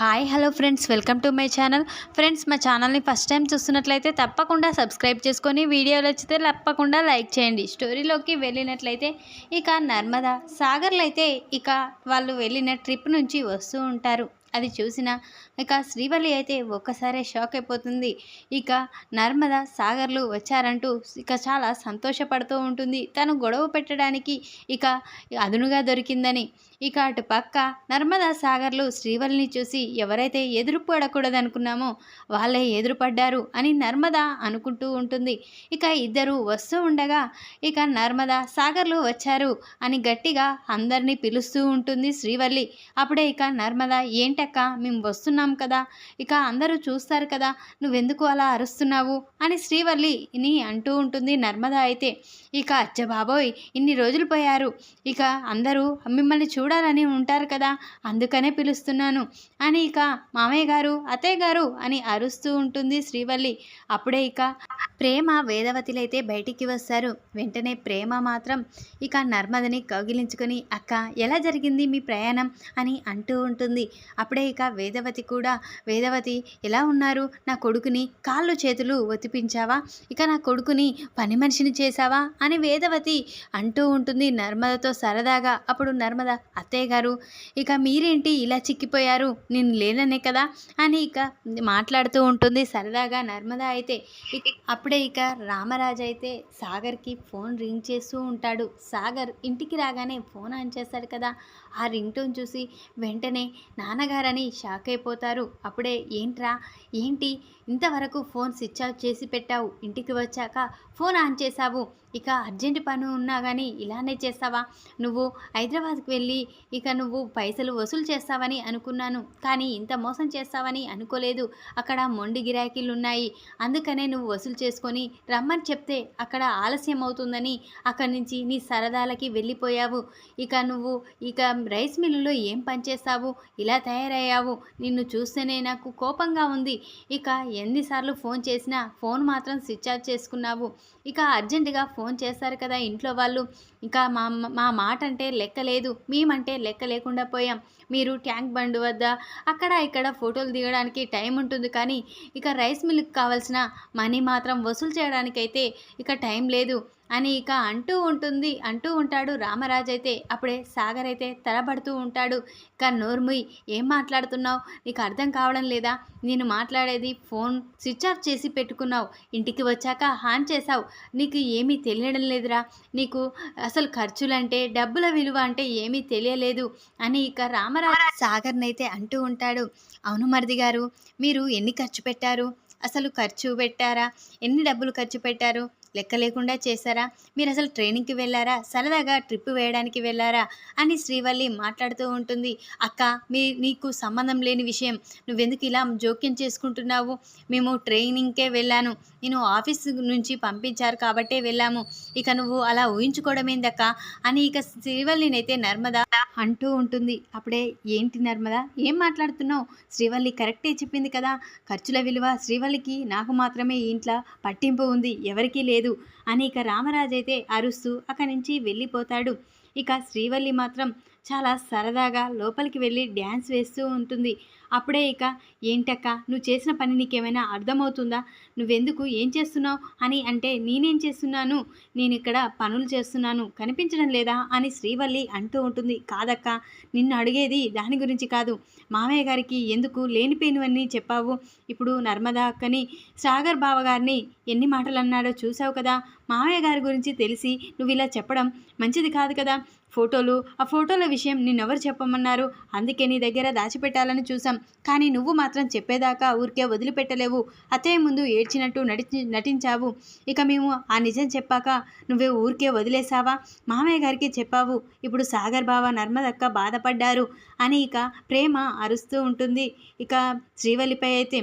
Hi hello friends welcome to my channel friends మా ఛానల్ని first time చూస్తున్నట్లయితే తప్పకుండా సబ్స్క్రైబ్ చేసుకొని వీడియోలు వచ్చితే తప్పకుండా లైక్ చేయండి. స్టోరీలోకి వెళ్ళినట్లయితే ఇక నర్మదా సాగర్లు అయితే ఇక వాళ్ళు వెళ్ళిన ట్రిప్ నుంచి వస్తూ ఉంటారు. అది చూసిన ఇక శ్రీవల్లి అయితే ఒక్కసారే షాక్ అయిపోతుంది. ఇక నర్మద సాగర్లు వచ్చారంటూ ఇక చాలా సంతోషపడుతూ ఉంటుంది. తను గొడవ పెట్టడానికి ఇక అదునుగా దొరికిందని ఇక అటు పక్క నర్మదా సాగర్లు శ్రీవల్లిని చూసి ఎవరైతే ఎదురు పడకూడదనుకున్నామో వాళ్ళే ఎదురుపడ్డారు అని నర్మద అనుకుంటూ ఉంటుంది. ఇక ఇద్దరు వస్తూ ఉండగా ఇక నర్మదా సాగర్లు వచ్చారు అని గట్టిగా అందరినీ పిలుస్తూ ఉంటుంది శ్రీవల్లి. అప్పుడే ఇక నర్మద ఏంటక్క మేము వస్తున్నాం కదా ఇక అందరూ చూస్తారు కదా నువ్వెందుకు అలా అరుస్తున్నావు? అని శ్రీవల్లిని అంటూ ఉంటుంది నర్మద అయితే. ఇక అచ్చ బాబోయ్ ఇన్ని రోజులు పోయారు ఇక అందరూ మిమ్మల్ని చూడాలని ఉంటారు కదా అందుకనే పిలుస్తున్నాను. అని ఇక మామయ్య గారు అత్తయ్య గారు అని అరుస్తూ ఉంటుంది శ్రీవల్లి. అప్పుడే ఇక ప్రేమ వేదవతిలైతే బయటికి వస్తారు. వెంటనే ప్రేమ మాత్రం ఇక నర్మదని కౌగిలించుకొని అక్క ఎలా జరిగింది మీ ప్రయాణం? అని అంటూ ఉంటుంది. అప్పుడే ఇక వేదవతి కూడా వేదవతి ఎలా ఉన్నారు? నా కొడుకుని కాళ్ళు చేతులు ఒతిపించావా ఇక నా కొడుకుని పని మనిషిని చేశావా? అని వేదవతి అంటూ ఉంటుంది నర్మదతో సరదాగా. అప్పుడు నర్మద అత్తయ్య గారు ఇక మీరేంటి ఇలా చిక్కిపోయారు? నేను లేననే కదా? అని ఇక మాట్లాడుతూ ఉంటుంది సరదాగా నర్మదా అయితే. అప్పుడే ఇక రామరాజు అయితే సాగర్కి ఫోన్ రింగ్ చేస్తూ ఉంటాడు. సాగర్ ఇంటికి రాగానే ఫోన్ ఆన్ చేస్తాడు కదా. ఆ రింగ్ టోన్ చూసి వెంటనే నాన్నగారని షాక్ అయిపోతారు. అప్పుడే ఏంట్రా? ఏంటి? ఇంతవరకు ఫోన్ స్విచ్ ఆఫ్ చేసి పెట్టావు. ఇంటికి వచ్చాక ఫోన్ ఆన్ చేశావు. ఇక అర్జెంట్ పని ఉన్నా కానీ ఇలానే చేస్తావా? నువ్వు హైదరాబాద్కి వెళ్ళి ఇక నువ్వు పైసలు వసూలు చేస్తావని అనుకున్నాను. కానీ ఇంత మోసం చేస్తావని అనుకోలేదు. అక్కడ మొండి గిరాకీలు ఉన్నాయి అందుకనే నువ్వు వసూలు చేసుకొని రమ్మని చెప్తే అక్కడ ఆలస్యం అవుతుందని అక్కడి నుంచి నీ సరదాలకి వెళ్ళిపోయావు. ఇక నువ్వు ఇక రైస్ మిల్లులో ఏం పనిచేస్తావు ఇలా తయారయ్యావు. నిన్ను చూస్తేనే నాకు కోపంగా ఉంది. ఇక ఎన్నిసార్లు ఫోన్ చేసినా ఫోన్ మాత్రం స్విచ్ ఆఫ్ చేసుకున్నావు. ఇక అర్జెంటుగా ఫోన్ చేస్తారు కదా ఇంట్లో వాళ్ళు. ఇంకా మా మా మాట అంటే లెక్క లేదు. మేమంటే లెక్క లేకుండా పోయాం. మీరు ట్యాంక్ బండ్ వద్ద అక్కడ ఇక్కడ ఫోటోలు దిగడానికి టైం ఉంటుంది కానీ ఇక రైస్ మిల్కి కావాల్సిన మనీ మాత్రం వసూలు చేయడానికైతే ఇక టైం లేదు. అని ఇక అంటూ ఉంటుంది. అంటూ ఉంటాడు రామరాజు అయితే అప్పుడే సాగర్ అయితే తలబడుతూ ఉంటాడు. ఇక నోర్ముయ్ ఏం మాట్లాడుతున్నావు? నీకు అర్థం కావడం లేదా? నేను మాట్లాడేది ఫోన్ స్విచ్ ఆఫ్ చేసి పెట్టుకున్నావు. ఇంటికి వచ్చాక హాన్ చేసావు నీకు ఏమీ తెలియడం లేదురా? నీకు అసలు ఖర్చులంటే డబ్బుల విలువ అంటే ఏమీ తెలియలేదు అని ఇక రామరాజు సాగర్నైతే అంటూ ఉంటాడు. అవును మరిది గారు మీరు ఎన్ని ఖర్చు పెట్టారు? అసలు ఖర్చు పెట్టారా? ఎన్ని డబ్బులు ఖర్చు పెట్టారు? లెక్క లేకుండా చేశారా? మీరు అసలు ట్రైనింగ్కి వెళ్ళారా? సరదాగా ట్రిప్ వేయడానికి వెళ్ళారా? అని శ్రీవల్లి మాట్లాడుతూ ఉంటుంది. అక్క మీ నీకు సంబంధం లేని విషయం. నువ్వెందుకు ఇలా జోక్యం చేసుకుంటున్నావు? మేము ట్రైనింగ్కే వెళ్ళాను. నేను ఆఫీస్ నుంచి పంపించారు కాబట్టే వెళ్ళాము. ఇక నువ్వు అలా ఊహించుకోవడం ఏందక్క అని ఇక శ్రీవల్లినైతే నర్మదా అంటూ ఉంటుంది. అప్పుడే ఏంటి నర్మద? ఏం మాట్లాడుతున్నావు? శ్రీవల్లి కరెక్టే చెప్పింది కదా. ఖర్చుల విలువ శ్రీవల్లికి నాకు మాత్రమే ఇంట్లో పట్టింపు ఉంది ఎవరికీ లేదు అని ఇక రామరాజు అయితే అరుస్తూ అక్కడి నుంచి వెళ్ళిపోతాడు. ఇక శ్రీవల్లి మాత్రం చాలా సరదాగా లోపలికి వెళ్ళి డ్యాన్స్ వేస్తూ ఉంటుంది. అప్పుడే ఇక ఏంటక్క నువ్వు చేసిన పని నీకేమైనా అర్థమవుతుందా? నువ్వెందుకు? ఏం చేస్తున్నావు? అని అంటే నేనేం చేస్తున్నాను? నేను ఇక్కడ పనులు చేస్తున్నాను. కనిపించడం లేదా? అని శ్రీవల్లి అంటూ ఉంటుంది. కాదక్క నిన్ను అడిగేది దాని గురించి కాదు. మామయ్య గారికి ఎందుకు లేనిపోయినవన్నీ చెప్పావు. ఇప్పుడు నర్మదా అక్కని సాగర్ బావ గారిని ఎన్ని మాటలు అన్నాడో చూసావు కదా. మామయ్య గారి గురించి తెలిసి నువ్వు ఇలా చెప్పడం మంచిది కాదు కదా. ఫోటోలు ఆ ఫోటోల విషయం నిన్నెవరు చెప్పమన్నారు? అందుకే నీ దగ్గర దాచిపెట్టాలని చూసాం కానీ నువ్వు మాత్రం చెప్పేదాకా ఊరికే వదిలిపెట్టలేవు. అత్తయ్య ముందు ఏడ్చినట్టు నటి నటించావు. ఇక మేము ఆ నిజం చెప్పాక నువ్వే ఊరికే వదిలేసావా మామయ్య గారికి చెప్పావు. ఇప్పుడు సాగర్ బావ నర్మదక్క బాధపడ్డారు అని ఇక ప్రేమ అరుస్తూ ఉంటుంది. ఇక శ్రీవల్లిపై అయితే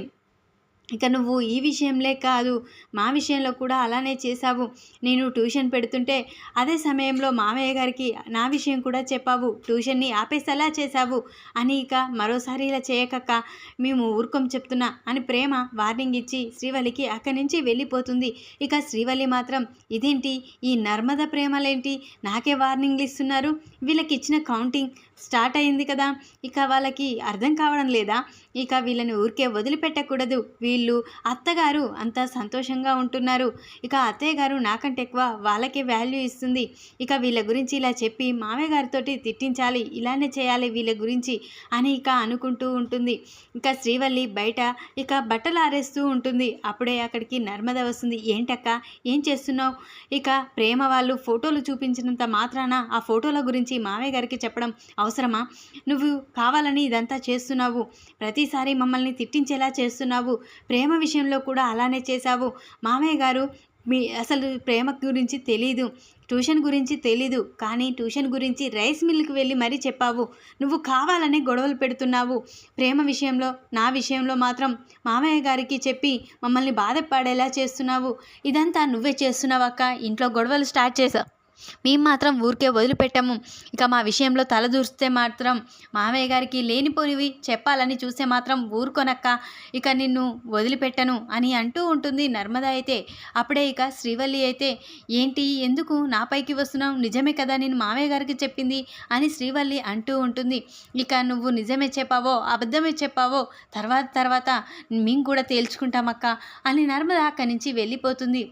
ఇక నువ్వు ఈ విషయంలే కాదు మా విషయంలో కూడా అలానే చేశావు. నేను ట్యూషన్ పెడుతుంటే అదే సమయంలో మామయ్య గారికి నా విషయం కూడా చెప్పావు. ట్యూషన్ని ఆపేసేలా చేశావు అని ఇక మరోసారి ఇలా చేయకక్క మేము ఊరుకం చెప్తున్నా అని ప్రేమ వార్నింగ్ ఇచ్చి శ్రీవల్లికి అక్కడి నుంచి వెళ్ళిపోతుంది. ఇక శ్రీవల్లి మాత్రం ఇదేంటి? ఈ నర్మద ప్రేమలేంటి? నాకే వార్నింగ్లు ఇస్తున్నారు. వీళ్ళకి ఇచ్చిన కౌంటింగ్ స్టార్ట్ అయింది కదా. ఇక వాళ్ళకి అర్థం కావడం లేదా? ఇక వీళ్ళని ఊరికే వదిలిపెట్టకూడదు. వీళ్ళు అత్తగారు అంత సంతోషంగా ఉంటున్నారు. ఇక అత్తయ్య గారు నాకంటే ఎక్కువ వాళ్ళకే వాల్యూ ఇస్తుంది. ఇక వీళ్ళ గురించి ఇలా చెప్పి మామయ్య గారితోటి తిట్టించాలి ఇలానే చేయాలి వీళ్ళ గురించి అని ఇక అనుకుంటూ ఉంటుంది. ఇక శ్రీవల్లి బయట ఇక బట్టలు ఆరేస్తూ ఉంటుంది. అప్పుడే అక్కడికి నర్మద వస్తుంది. ఏంటక్క? ఏం చేస్తున్నావు? ఇక ప్రేమ వాళ్ళు ఫోటోలు చూపించినంత మాత్రాన ఆ ఫోటోల గురించి మామయ్య గారికి చెప్పడం అవసరమా? నువ్వు కావాలని ఇదంతా చేస్తున్నావు. ప్రతిసారి మమ్మల్ని తిట్టించేలా చేస్తున్నావు. ప్రేమ విషయంలో కూడా అలానే చేశావు. మామయ్య గారు మీ అసలు ప్రేమ గురించి తెలీదు. ట్యూషన్ గురించి తెలీదు. కానీ ట్యూషన్ గురించి రైస్ మిల్కి వెళ్ళి మరీ చెప్పావు. నువ్వు కావాలని గొడవలు పెడుతున్నావు. ప్రేమ విషయంలో నా విషయంలో మాత్రం మామయ్య గారికి చెప్పి మమ్మల్ని బాధపడేలా చేస్తున్నావు. ఇదంతా నువ్వే చేస్తున్నావక్క. ఇంట్లో గొడవలు స్టార్ట్ చేసావు మేము మాత్రం ఊరికే వదిలిపెట్టాము. ఇక మా విషయంలో తలదూరిస్తే మాత్రం మామయ్య గారికి లేనిపోనివి చెప్పాలని చూస్తే మాత్రం ఊరుకొనక్క. ఇక నిన్ను వదిలిపెట్టను అని అంటూ ఉంటుంది నర్మద అయితే. అప్పుడే ఇక శ్రీవల్లి అయితే ఏంటి? ఎందుకు? నాపైకి వస్తున్నావు? నిజమే కదా నేను మామయ్య గారికి చెప్పింది? అని శ్రీవల్లి అంటూ ఉంటుంది. ఇక నువ్వు నిజమే చెప్పావో అబద్ధమే చెప్పావో తర్వాత తర్వాత మేము కూడా తేల్చుకుంటామక్క అని నర్మద అక్కడి నుంచి వెళ్ళిపోతుంది.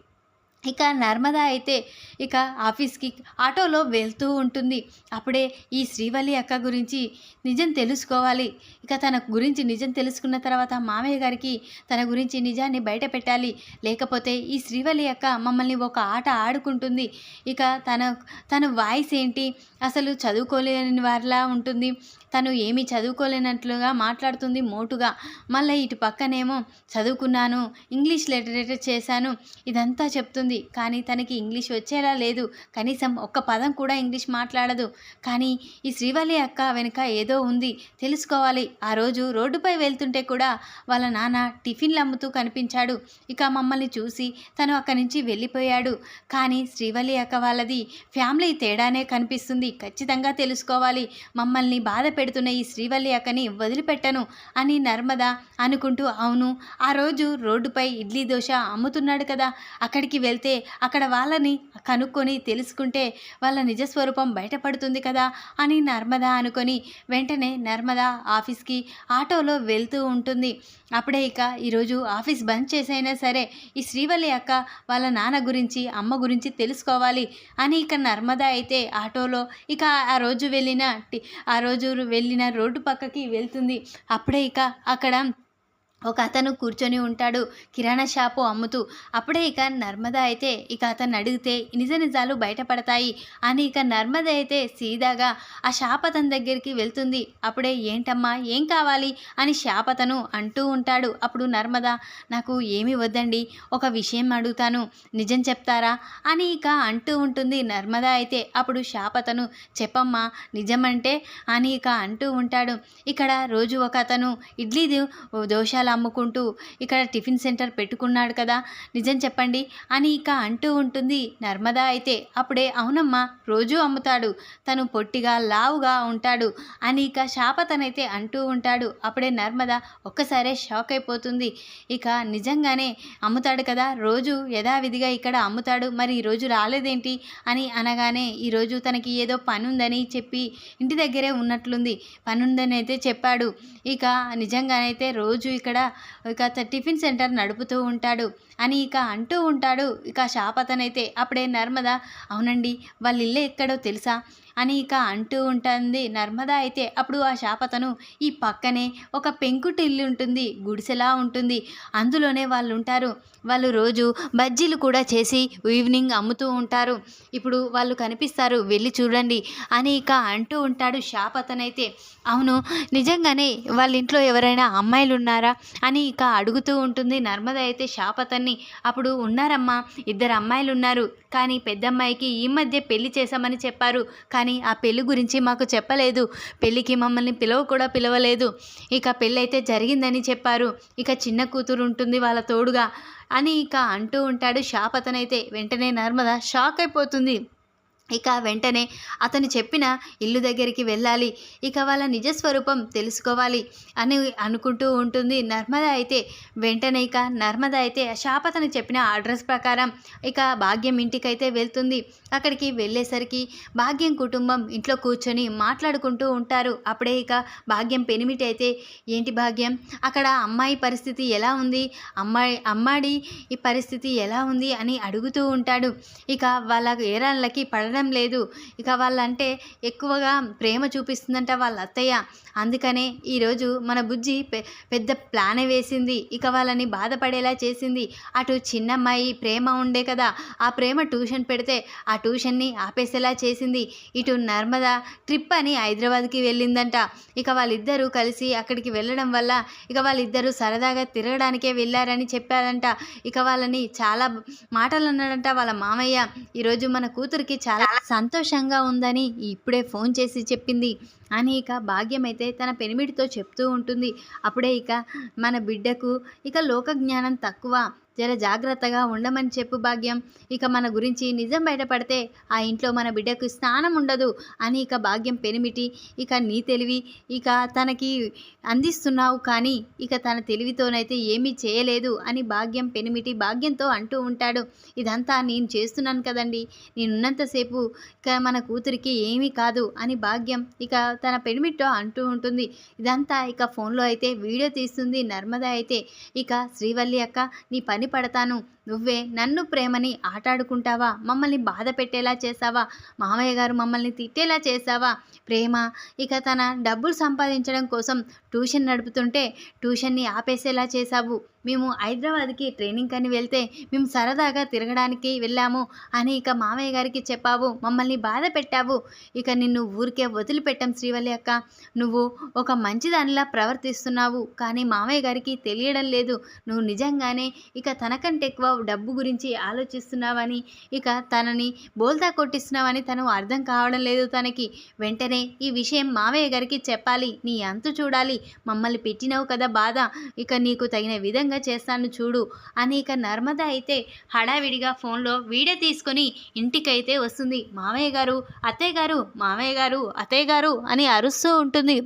ఇక నర్మదా అయితే ఇక ఆఫీస్కి ఆటోలో వెళ్తూ ఉంటుంది. అప్పుడే ఈ శ్రీవల్లి అక్క గురించి నిజం తెలుసుకోవాలి. ఇక తన గురించి నిజం తెలుసుకున్న తర్వాత మామయ్య గారికి తన గురించి నిజాన్ని బయట పెట్టాలి. లేకపోతే ఈ శ్రీవల్లి అక్క మమ్మల్ని ఒక ఆట ఆడుకుంటుంది. ఇక తన తన వాయిస్ ఏంటి? అసలు చదువుకోలేని వారిలా ఉంటుంది. తను ఏమీ చదువుకోలేనట్లుగా మాట్లాడుతుంది మోటుగా. మళ్ళీ ఇటు పక్కనేమో చదువుకున్నాను ఇంగ్లీష్ లిటరేచర్ చేశాను ఇదంతా చెప్తుంది. కానీ తనకి ఇంగ్లీష్ వచ్చేలా లేదు. కనీసం ఒక్క పదం కూడా ఇంగ్లీష్ మాట్లాడదు. కానీ ఈ శ్రీవల్లి అక్క వెనుక ఏదో ఉంది. తెలుసుకోవాలి. ఆ రోజు రోడ్డుపై వెళ్తుంటే కూడా వాళ్ళ నాన్న టిఫిన్లు అమ్ముతూ కనిపించాడు. ఇక మమ్మల్ని చూసి తను అక్కడి నుంచి వెళ్ళిపోయాడు. కానీ శ్రీవల్లి అక్క వాళ్ళది ఫ్యామిలీ తేడానే కనిపిస్తుంది. ఖచ్చితంగా తెలుసుకోవాలి. మమ్మల్ని బాధ పెడుతున్న ఈ శ్రీవల్లి అక్కని వదిలిపెట్టను అని నర్మద అనుకుంటూ అవును ఆ రోజు రోడ్డుపై ఇడ్లీ దోశ అమ్ముతున్నాడు కదా అక్కడికి వెళ్తే అక్కడ వాళ్ళని కనుక్కొని తెలుసుకుంటే వాళ్ళ నిజస్వరూపం బయటపడుతుంది కదా అని నర్మద అనుకొని వెంటనే నర్మద ఆఫీస్కి ఆటోలో వెళ్తూ ఉంటుంది. అప్పుడే ఇక ఈరోజు ఆఫీస్ బంద్ చేసైనా సరే ఈ శ్రీవల్లి అక్క వాళ్ళ నాన్న గురించి అమ్మ గురించి తెలుసుకోవాలి అని ఇక నర్మద అయితే ఆటోలో ఇక ఆ రోజు వెళ్ళిన ఆ రోజు వెళ్ళిన రోడ్డు పక్కకి వెళ్తుంది. అప్పుడే ఇక అక్కడ ఒక అతను కూర్చొని ఉంటాడు. కిరాణా షాపు అమ్ముతూ. అప్పుడే ఇక నర్మద అయితే ఇక అతను అడిగితే నిజ నిజాలు బయటపడతాయి. అని ఇక నర్మద అయితే సీదాగా ఆ షాప్ అతని దగ్గరికి వెళ్తుంది. అప్పుడే ఏంటమ్మా ఏం కావాలి? అని షాప్ అతను అంటూ ఉంటాడు. అప్పుడు నర్మద నాకు ఏమి వద్దండి. ఒక విషయం అడుగుతాను. నిజం చెప్తారా? అని ఇక అంటూ ఉంటుంది నర్మద అయితే. అప్పుడు షాప్ అతను చెప్పమ్మా నిజమంటే? అని ఇక అంటూ ఉంటాడు. ఇక్కడ రోజు ఒక అతను ఇడ్లీ దో- అమ్ముకుంటూ ఇక్కడ టిఫిన్ సెంటర్ పెట్టుకున్నాడు కదా. నిజం చెప్పండి. అని ఇక అంటూ ఉంటుంది. నర్మదా అయితే అప్పుడే అవునమ్మా రోజూ అమ్ముతాడు. తను పొట్టిగా లావుగా ఉంటాడు అని ఇక శాపతనైతే అంటూ ఉంటాడు. అప్పుడే నర్మద ఒక్కసారే షాక్ అయిపోతుంది. ఇక నిజంగానే అమ్ముతాడు కదా రోజు యథావిధిగా ఇక్కడ అమ్ముతాడు. మరి ఈరోజు రాలేదేంటి? అని అనగానే ఈరోజు తనకి ఏదో పని ఉందని చెప్పి ఇంటి దగ్గరే ఉన్నట్లుంది. పని ఉందని అయితే చెప్పాడు. ఇక నిజంగానైతే రోజు ఇక్కడ ఇక టిఫిన్ సెంటర్ నడుపుతూ ఉంటాడు. అని ఇక అంటూ ఉంటాడు. ఇక షాప్ అతనైతే అప్పుడే నర్మద అవునండి వాళ్ళ ఇల్లు ఎక్కడో తెలుసా? అని ఇక అంటూ ఉంటుంది. నర్మద అయితే అప్పుడు ఆ శాపతను ఈ పక్కనే ఒక పెంకుటి ఇల్లు ఉంటుంది గుడిసెలా ఉంటుంది. అందులోనే వాళ్ళు ఉంటారు. వాళ్ళు రోజు బజ్జీలు కూడా చేసి ఈవినింగ్ అమ్ముతూ ఉంటారు. ఇప్పుడు వాళ్ళు కనిపిస్తారు వెళ్ళి చూడండి అని ఇక అంటూ ఉంటాడు షాప్ అతనైతే అవును నిజంగానే వాళ్ళ ఇంట్లో ఎవరైనా అమ్మాయిలు ఉన్నారా అని ఇక అడుగుతూ ఉంటుంది. నర్మద అయితే షాప్ అతన్ని అప్పుడు ఉన్నారమ్మా ఇద్దరు అమ్మాయిలు ఉన్నారు కానీ పెద్దమ్మాయికి ఈ మధ్య పెళ్ళి చేశామని చెప్పారు. కానీ ఆ పెళ్ళి గురించి మాకు చెప్పలేదు. పెళ్ళికి మమ్మల్ని పిలవ కూడా పిలవలేదు. ఇక పెళ్ళి అయితే జరిగిందని చెప్పారు. ఇక చిన్న కూతురు ఉంటుంది వాళ్ళ తోడుగా అని ఇక అంటూ ఉంటాడు షాప్ అతనైతే వెంటనే నర్మద షాక్ అయిపోతుంది. ఇక వెంటనే అతను చెప్పిన ఇల్లు దగ్గరికి వెళ్ళాలి. ఇక వాళ్ళ నిజస్వరూపం తెలుసుకోవాలి అని అనుకుంటూ ఉంటుంది. నర్మద అయితే వెంటనే ఇక నర్మద అయితే షాప్ అతను చెప్పిన అడ్రస్ ప్రకారం ఇక భాగ్యం ఇంటికైతే వెళ్తుంది. అక్కడికి వెళ్ళేసరికి భాగ్యం కుటుంబం ఇంట్లో కూర్చొని మాట్లాడుకుంటూ ఉంటారు. అప్పుడే ఇక భాగ్యం పెనిమిటి అయితే ఏంటి భాగ్యం? అక్కడ అమ్మాయి పరిస్థితి ఎలా ఉంది? అమ్మాయి అమ్మాడి ఈ పరిస్థితి ఎలా ఉంది? అని అడుగుతూ ఉంటాడు. ఇక వాళ్ళ ఏరాళ్ళకి పడడం లేదు. ఇక వాళ్ళంటే ఎక్కువగా ప్రేమ చూపిస్తుందంట వాళ్ళ అత్తయ్య. అందుకనే ఈరోజు మన బుజ్జి పె పెద్ద ప్లాన్ వేసింది. ఇక వాళ్ళని బాధపడేలా చేసింది. అటు చిన్నమ్మాయి ప్రేమ ఉండే కదా ఆ ప్రేమ ట్యూషన్ పెడితే ఆ ట్యూషన్ని ఆపేసేలా చేసింది. ఇటు నర్మద ట్రిప్ అని హైదరాబాద్కి వెళ్ళిందంట. ఇక వాళ్ళిద్దరూ కలిసి అక్కడికి వెళ్ళడం వల్ల ఇక వాళ్ళిద్దరూ సరదాగా తిరగడానికే వెళ్ళారని చెప్పారంట. ఇక వాళ్ళని చాలా మాటలు అన్నాడంట వాళ్ళ మామయ్య. ఈరోజు మన కూతురికి చాలా సంతోషంగా ఉందని ఇప్పుడే ఫోన్ చేసి చెప్పింది. అని ఇక భాగ్యం అయితే తన పెనిమిడితో చెప్తూ ఉంటుంది. అప్పుడే ఇక మన బిడ్డకు ఇక లోక జ్ఞానం తక్కువ. జర జాగ్రత్తగా ఉండమని చెప్పు భాగ్యం. ఇక మన గురించి నిజం బయటపడితే ఆ ఇంట్లో మన బిడ్డకు స్నానం ఉండదు అని ఇక భాగ్యం పెనిమిటి. ఇక నీ తెలివి ఇక తనకి అందిస్తున్నావు కానీ ఇక తన తెలివితోనైతే ఏమీ చేయలేదు అని భాగ్యం పెనిమిటి భాగ్యంతో అంటూ ఉంటాడు. ఇదంతా నేను చేస్తున్నాను కదండి. నేనున్నంతసేపు ఇక మన కూతురికి ఏమీ కాదు అని భాగ్యం ఇక తన పెనిమిట్టో అంటూ ఉంటుంది. ఇదంతా ఇక ఫోన్లో అయితే వీడియో తీస్తుంది నర్మదా అయితే. ఇక శ్రీవల్లి అక్క నీ పని పడతాను నువ్వే నన్ను ప్రేమని ఆటాడుకుంటావా? మమ్మల్ని బాధ పెట్టేలా చేసావా మామయ్య గారు మమ్మల్ని తిట్టేలా చేసావా ప్రేమ ఇక తన డబ్బులు సంపాదించడం కోసం ట్యూషన్ నడుపుతుంటే ట్యూషన్ని ఆపేసేలా చేశావు. మేము హైదరాబాద్కి ట్రైనింగ్ అని వెళ్తే మేము సరదాగా తిరగడానికి వెళ్ళాము. అని ఇక మామయ్య గారికి చెప్పావు. మమ్మల్ని బాధ పెట్టావు. ఇక నిన్ను ఊరికే వదిలిపెట్టాం శ్రీవల్లి అక్క. నువ్వు ఒక మంచిదానిలా ప్రవర్తిస్తున్నావు. కానీ మామయ్య గారికి తెలియడం లేదు. నువ్వు నిజంగానే ఇక తనకంటే ఎక్కువ డబ్బు గురించి ఆలోచిస్తున్నావని ఇక తనని బోల్తా కొట్టిస్తున్నావని తను అర్థం కావడం లేదు తనకి. వెంటనే ఈ విషయం మావయ్య గారికి చెప్పాలి. నీ అంతు చూడాలి. మమ్మల్ని పెట్టినావు కదా బాధ. ఇక నీకు తగిన విధంగా చేస్తాను చూడు. అని ఇక నర్మద అయితే హడావిడిగా ఫోన్లో వీడియో తీసుకొని ఇంటికైతే వస్తుంది. మావయ్య గారు అత్తయ్య గారు మావయ్య గారు అత్తయ్య గారు అని అరుస్తూ ఉంటుంది.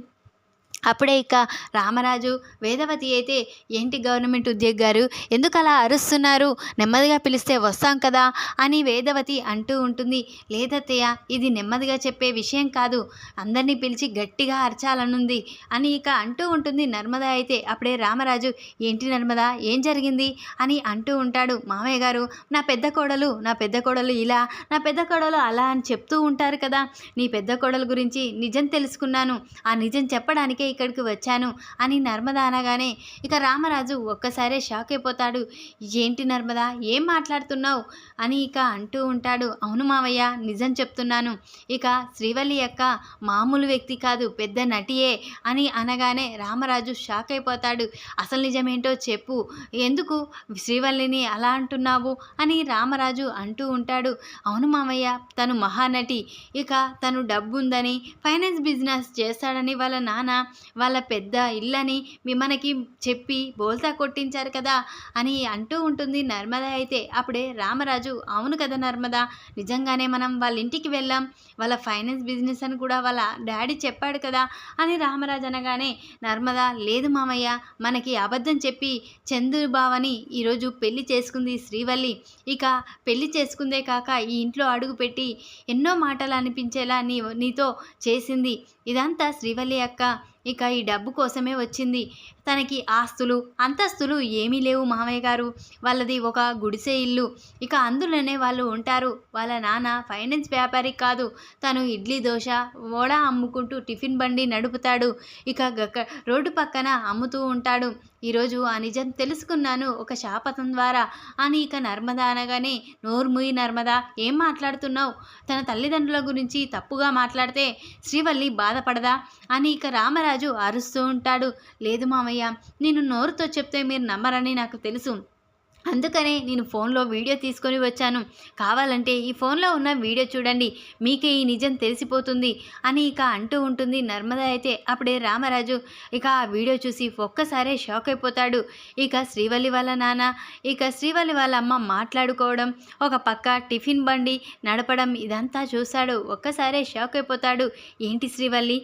అప్పుడే ఇక రామరాజు వేదవతి అయితే ఏంటి గవర్నమెంట్ ఉద్యోగి గారు? ఎందుకు అలా అరుస్తున్నారు? నెమ్మదిగా పిలిస్తే వస్తాం కదా అని వేదవతి అంటూ ఉంటుంది. లేదత్తయ్య ఇది నెమ్మదిగా చెప్పే విషయం కాదు. అందరినీ పిలిచి గట్టిగా అరచాలనుంది అని ఇక అంటూ ఉంటుంది నర్మద అయితే. అప్పుడే రామరాజు ఏంటి నర్మద ఏం జరిగింది? అని అంటూ ఉంటాడు. మామయ్య గారు నా పెద్ద కోడలు నా పెద్ద కోడలు ఇలా నా పెద్ద కోడలు అలా అని చెప్తూ ఉంటారు కదా. నీ పెద్ద కోడలు గురించి నిజం తెలుసుకున్నాను. ఆ నిజం చెప్పడానికే ఇక్కడికి వచ్చాను అని నర్మద అనగానే ఇక రామరాజు ఒక్కసారే షాక్ అయిపోతాడు. ఏంటి నర్మద ఏం మాట్లాడుతున్నావు? అని ఇక అంటూ ఉంటాడు. అవును మావయ్య నిజం చెప్తున్నాను. ఇక శ్రీవల్లి యొక్క మామూలు వ్యక్తి కాదు పెద్ద నటియే అని అనగానే రామరాజు షాక్ అయిపోతాడు. అసలు నిజమేంటో చెప్పు. ఎందుకు శ్రీవల్లిని అలా అంటున్నావు? అని రామరాజు అంటూ ఉంటాడు. అవును మామయ్య తను మహానటి. ఇక తను డబ్బు ఉందని ఫైనాన్స్ బిజినెస్ చేస్తాడని వాళ్ళ నాన్న వాళ్ళ పెద్ద ఇల్లని మీ మనకి చెప్పి బోల్తా కొట్టించారు కదా అని అంటూ ఉంటుంది నర్మద అయితే. అప్పుడే రామరాజు అవును కదా నర్మద నిజంగానే మనం వాళ్ళ ఇంటికి వెళ్ళాం. వాళ్ళ ఫైనాన్స్ బిజినెస్ అని కూడా వాళ్ళ డాడీ చెప్పాడు కదా అని రామరాజు అనగానే నర్మద లేదు మామయ్య మనకి అబద్ధం చెప్పి చంద్రబావని ఈరోజు పెళ్ళి చేసుకుంది శ్రీవల్లి. ఇక పెళ్ళి చేసుకుందే కాక ఈ ఇంట్లో అడుగుపెట్టి ఎన్నో మాటలు అనిపించేలా నీ నీతో చేసింది. ఇదంతా శ్రీవల్లి అక్క. ఇక ఈ డబ్బు కోసమే వచ్చింది. తనకి ఆస్తులు అంతస్తులు ఏమీ లేవు మామయ్య గారు. వాళ్ళది ఒక గుడిసె ఇల్లు. ఇక అందులోనే వాళ్ళు ఉంటారు. వాళ్ళ నాన్న ఫైనాన్స్ వ్యాపారి కాదు. తను ఇడ్లీ దోశ వడ అమ్ముకుంటూ టిఫిన్ బండి నడుపుతాడు. ఇక గక్క రోడ్డు పక్కన అమ్ముతూ ఉంటాడు. ఈరోజు ఆ నిజం తెలుసుకున్నాను ఒక శాపథం ద్వారా. అని ఇక నర్మద అనగానే నోర్ముయి నర్మద ఏం మాట్లాడుతున్నావు? తన తల్లిదండ్రుల గురించి తప్పుగా మాట్లాడితే శ్రీవల్లి బాధపడదా? అని ఇక రామరాజు అరుస్తూ ఉంటాడు. లేదు మామయ్య నేను నోరుతో చెప్తే మీరు నమ్మరని నాకు తెలుసు. అందుకనే నేను ఫోన్లో వీడియో తీసుకొని వచ్చాను. కావాలంటే ఈ ఫోన్లో ఉన్న వీడియో చూడండి మీకే ఈ నిజం తెలిసిపోతుంది అని ఇక అంటూ ఉంటుంది నర్మద అయితే. అప్పుడే రామరాజు ఇక ఆ వీడియో చూసి ఒక్కసారే షాక్ అయిపోతాడు. ఇక శ్రీవల్లి వాళ్ళ నాన్న ఇక శ్రీవల్లి వాళ్ళ అమ్మ మాట్లాడుకోవడం ఒక పక్క టిఫిన్ బండి నడపడం ఇదంతా చూశాడు. ఒక్కసారే షాక్ అయిపోతాడు. ఏంటి శ్రీవల్లి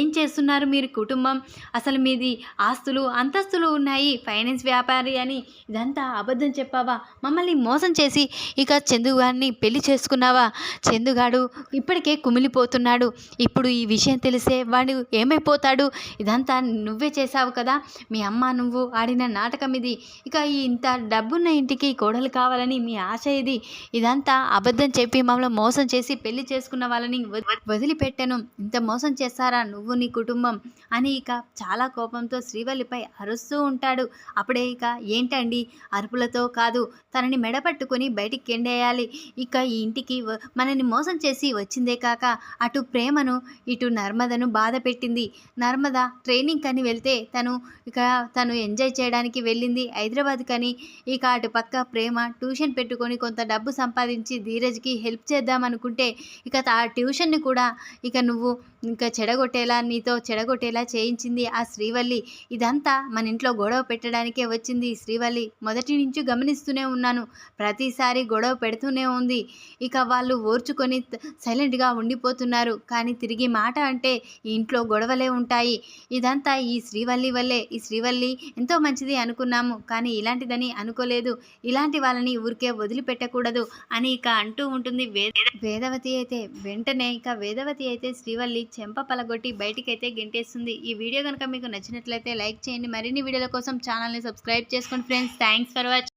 ఏం చేస్తున్నారు మీరు కుటుంబం? అసలు మీది ఆస్తులు అంతస్తులు ఉన్నాయి ఫైనాన్స్ వ్యాపారి అని ఇదంతా అబద్ధం చెప్పావా? మమ్మల్ని మోసం చేసి ఇక చందుగాడిని పెళ్ళి చేసుకున్నావా? చందుగాడు ఇప్పటికే కుమిలిపోతున్నాడు. ఇప్పుడు ఈ విషయం తెలిసే వాడు ఏమైపోతాడు? ఇదంతా నువ్వే చేశావు కదా? మీ అమ్మ నువ్వు ఆడిన నాటకం ఇది. ఇక ఈ ఇంత డబ్బున్న ఇంటికి కోడలు కావాలని మీ ఆశ ఇది. ఇదంతా అబద్ధం చెప్పి మమ్మల్ని మోసం చేసి పెళ్ళి చేసుకున్న వాళ్ళని వదిలిపెట్టాను. ఇంత మోసం చేస్తారా నువ్వు నీ కుటుంబం? అని ఇక చాలా కోపంతో శ్రీవల్లిపై అరుస్తూ ఉంటాడు. అప్పుడే ఇక ఏంటండి? అరుపుల అరుపులతో కాదు. తనని మెడపట్టుకొని బయటికి కెండేయాలి. ఇక ఈ ఇంటికి మనని మోసం చేసి వచ్చిందే కాక అటు ప్రేమను ఇటు నర్మదను బాధ పెట్టింది. నర్మద ట్రైనింగ్ కని వెళ్తే తను ఇక తను ఎంజాయ్ చేయడానికి వెళ్ళింది హైదరాబాద్ కని. ఇక అటు పక్క ప్రేమ ట్యూషన్ పెట్టుకొని కొంత డబ్బు సంపాదించి ధీరజ్కి హెల్ప్ చేద్దామనుకుంటే ఇక ఆ ట్యూషన్ని కూడా ఇక నువ్వు ఇంకా చెడగొట్టేలా నీతో చెడగొట్టేలా చేయించింది ఆ శ్రీవల్లి. ఇదంతా మన ఇంట్లో గొడవ పెట్టడానికే వచ్చింది శ్రీవల్లి. మొదటి నుంచి గమనిస్తూనే ఉన్నాను. ప్రతిసారి గొడవ పెడుతూనే ఉంది. ఇక వాళ్ళు ఓర్చుకొని సైలెంట్గా ఉండిపోతున్నారు. కానీ తిరిగి మాట అంటే ఈ ఇంట్లో గొడవలే ఉంటాయి. ఇదంతా ఈ శ్రీవల్లి వల్లే. ఈ శ్రీవల్లి ఎంతో మంచిది అనుకున్నాము. కానీ ఇలాంటిదని అనుకోలేదు. ఇలాంటి వాళ్ళని ఊరికే వదిలిపెట్టకూడదు అని ఇక అంటూ ఉంటుంది వేద వేదవతి అయితే. వెంటనే ఇక వేదవతి అయితే శ్రీవల్లి చెంప పలగొట్టి బయటికైతే గెంటేస్తుంది. ఈ వీడియో కనుక మీకు నచ్చినట్లయితే లైక్ చేయండి. మరిన్ని వీడియోల కోసం ఛానల్ని సబ్స్క్రైబ్ చేసుకోండి ఫ్రెండ్స్. Thanks for watching